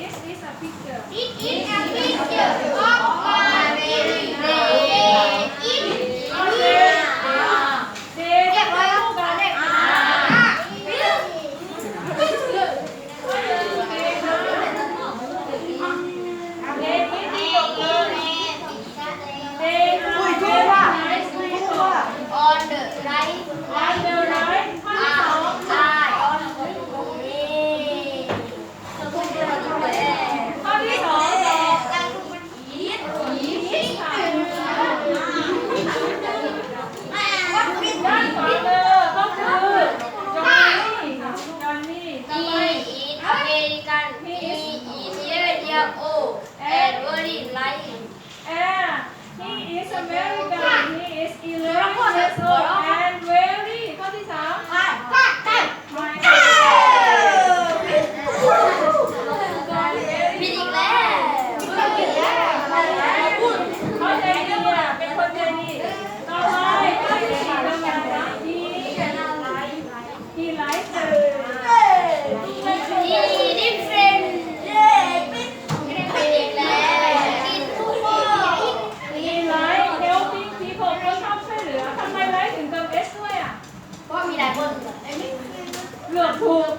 This is a picture. It is a picture of เลือกถูก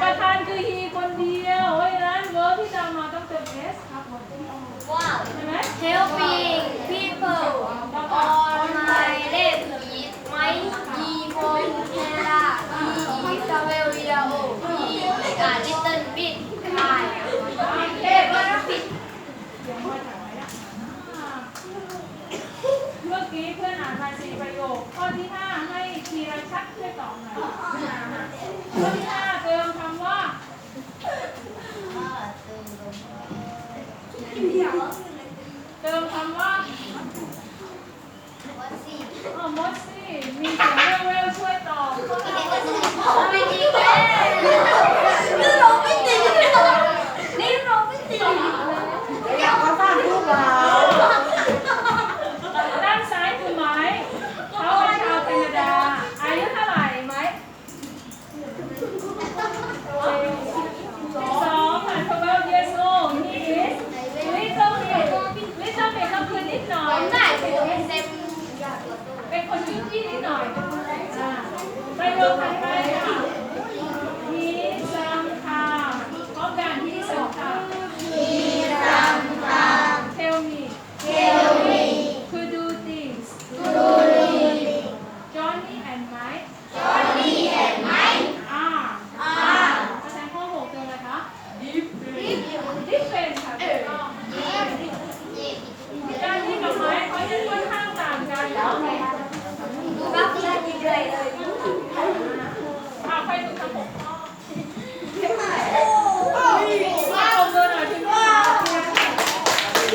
ประธานคือฮีคนเดียวเอ้ยะฉะนั้นเวิร์บที่จะมาต้องเติมเอสครับว้าวใช่ไหม helping people on my left is my e for Canada e is the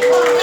Thank.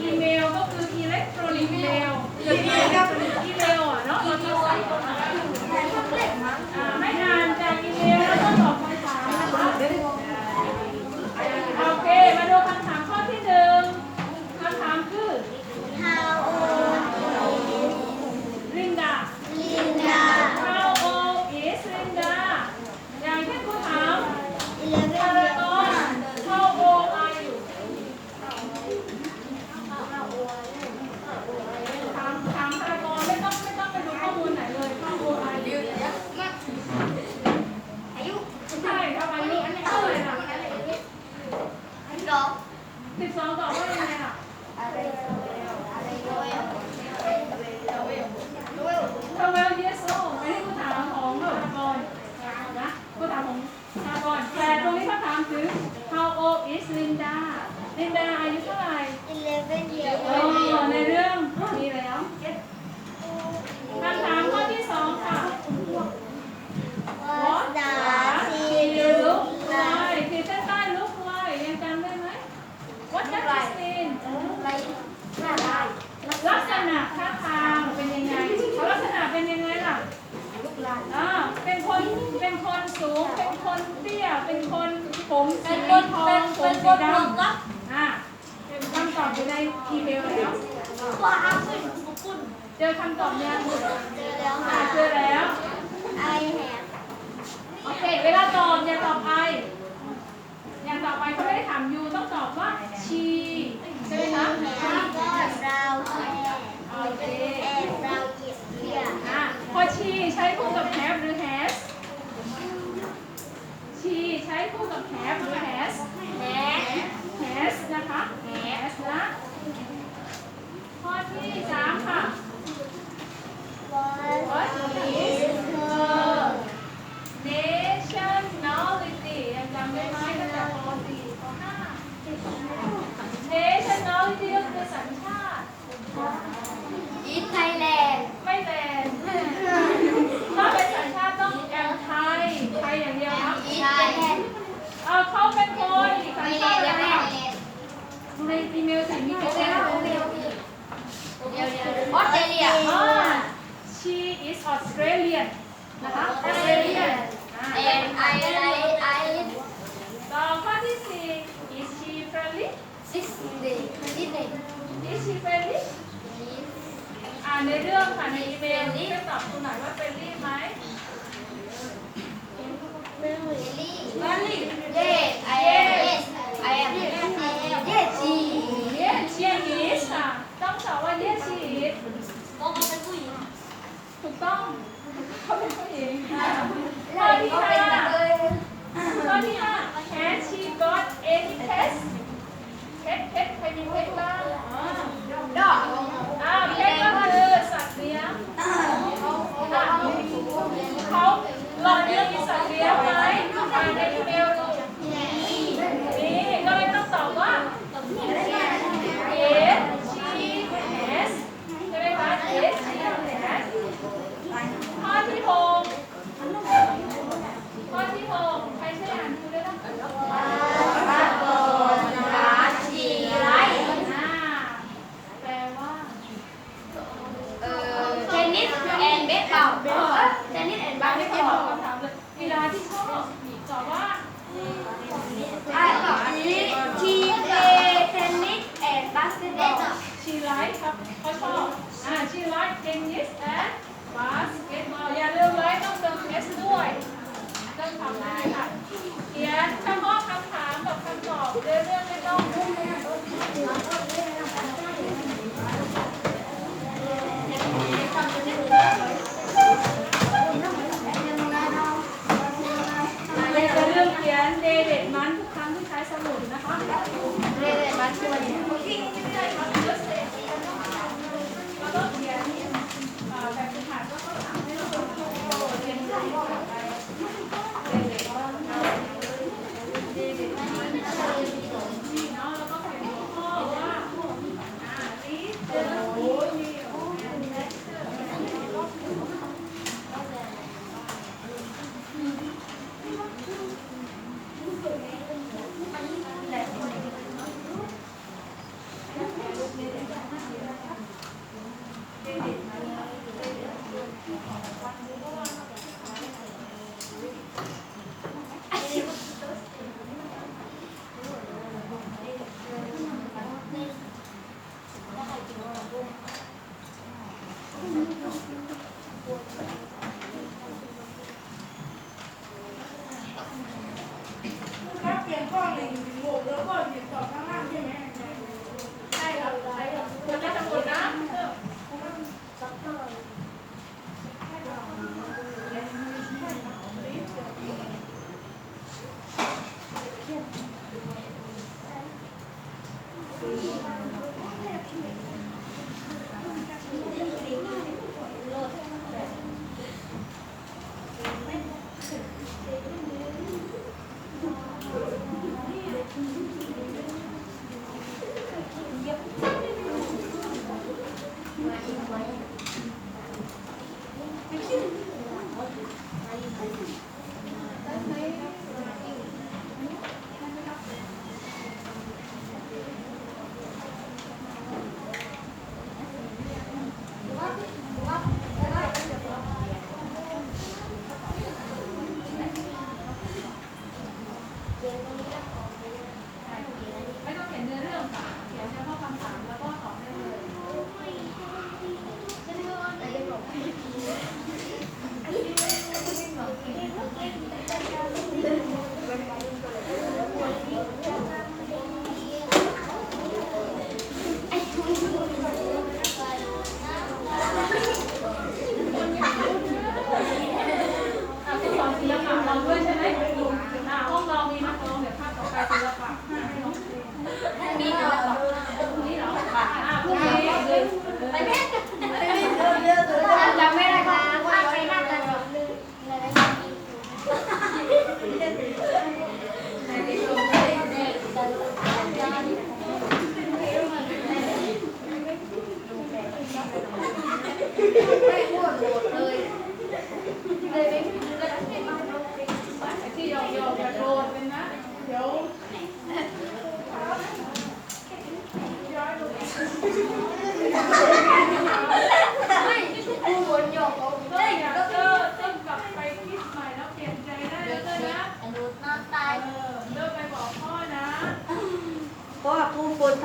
อีเมลก็คืออิเล็กทรอนิกส์เมลอีเมลอะเนาะเราจะใส่แทนแท็บเล็ตมั้งไม่ ลินดาอายุเท่าไหร่ 11 years อ๋อ ในเรื่องมีแล้วคำถามข้อที่สองค่ะ What What does does he look like คือเส้นใต้ look like ยังจำได้ไหม What does it mean ลักษณะท่าทางเป็นยังไงลักษณะเป็นยังไงล่ะอ่าเป็นคน เป็นคนสูง เป็นคนเตี้ย เป็นคนผมสีทองผมสีดำ อีเมลแล้วฟ้นทุกเจอคำตอบยังเจอแล้วค่ะ อ่าเจอแล้ว I have โอเค เวลาตอบอย่าตอบไป อย่าตอบไปเขาไม่ได้ถามยูต้องตอบว่า she ใช่ไหมคะ have brown hair โอเค and brown is here อะพอ she ใช้คู่กับ have หรือ has she ใช้คู่กับ have หรือ has has นะคะ Thank you. ิสแอนเบสบอลเทนนิสแอนบาสเกตบอลกีฬาที่ชอบตอบว่าอ้ตอบนี้ชีเอเทนนิสแอนบาสเกตบอลชีไลท์ครับเขาชอบอ่าชีไลท์เทนนิสแอนบาสเกตบอลอย่าลืมไลท์ต้องเติมเอสด้วยเติมคำได้ค่ะเขียนคำว่าคำถามกับคำตอบเรื่องไม่ต้อง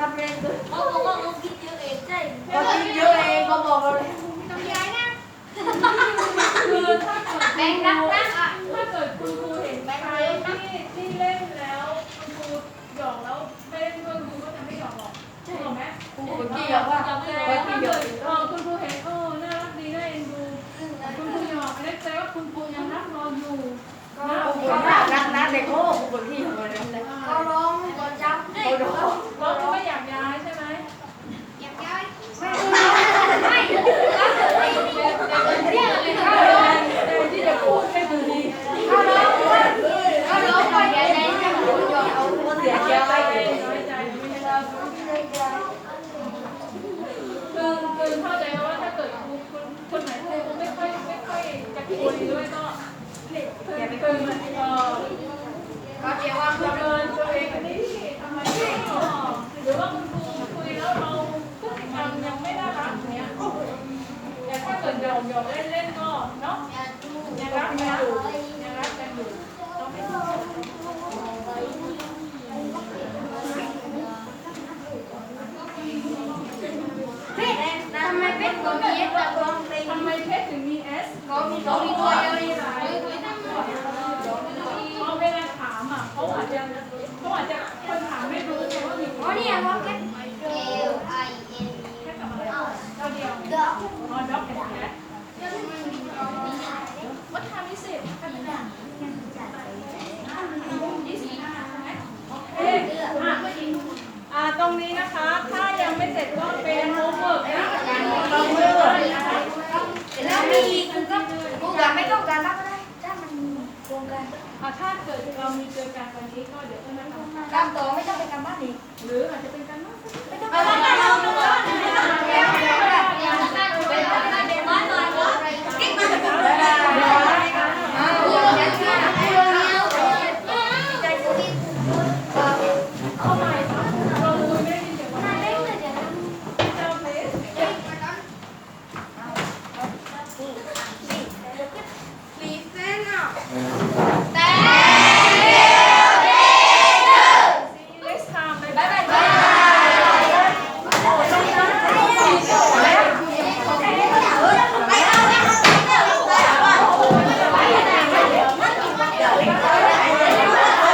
ำเร็จเลยเขาบอกว่าเขาคิดเยอะเองใช่ก็คิดเยอะเองก็บอกเราเลยต้องย้ายนะคือถ้าเกิดแบงค์รักนะอะถ้าเกิดคุณครูเห็นใครที่ที่เล่นแคือคือเข้าใจว่าถ้าเกิดครูคนคนไหนครูไม่ค่อยไม่ค่อยจะคุยด้วยก็คือคือเออเขาเรียว่าประเมินตัวเองอันนี้ทำไมไม่ตอบหรือว่าคุณครูคุยแล้วเราพฤติกรรมยังไม่น่ารักเนี้ยแต่ถ้าเกิดหยอกหยอกเล่นเล่นก็เนาะยังรักกันอยู่ยังรักกันอยู่ต้องไม่ทอดเพชรทำไมเพชรตัวมีเอสแต่ตัวเพลงทำไมเพชรถึงมีเอสเขามีเขามีตัวเดียวนี่เพราะเวลาถามอะเขาอาจจะเขาอาจจะคนถามไม่รู้ไงว่ามีอ๋อนี่ว่าเพชร L I N แค่กับอะไรเราเดียวอ๋อด็อกแอนด์แคทวัดทามิเศษกันเลยนะยี่สิบห้าใช่ไหมโอเคอะตรงนี้นะคะ ถ้ายังไม่เสร็จก็เป็น แล้วมีกูก็กูกับไม่ต้องการรับก็ไถ้าเกิดเรามีเจอการวันนี้ก็เดี๋ยวก็นัดกันมาตามต่อไม่ต้องไปการบ้านอีกหรืออาจจะเป็นการบ้านไม่ต้องไปการบ้าน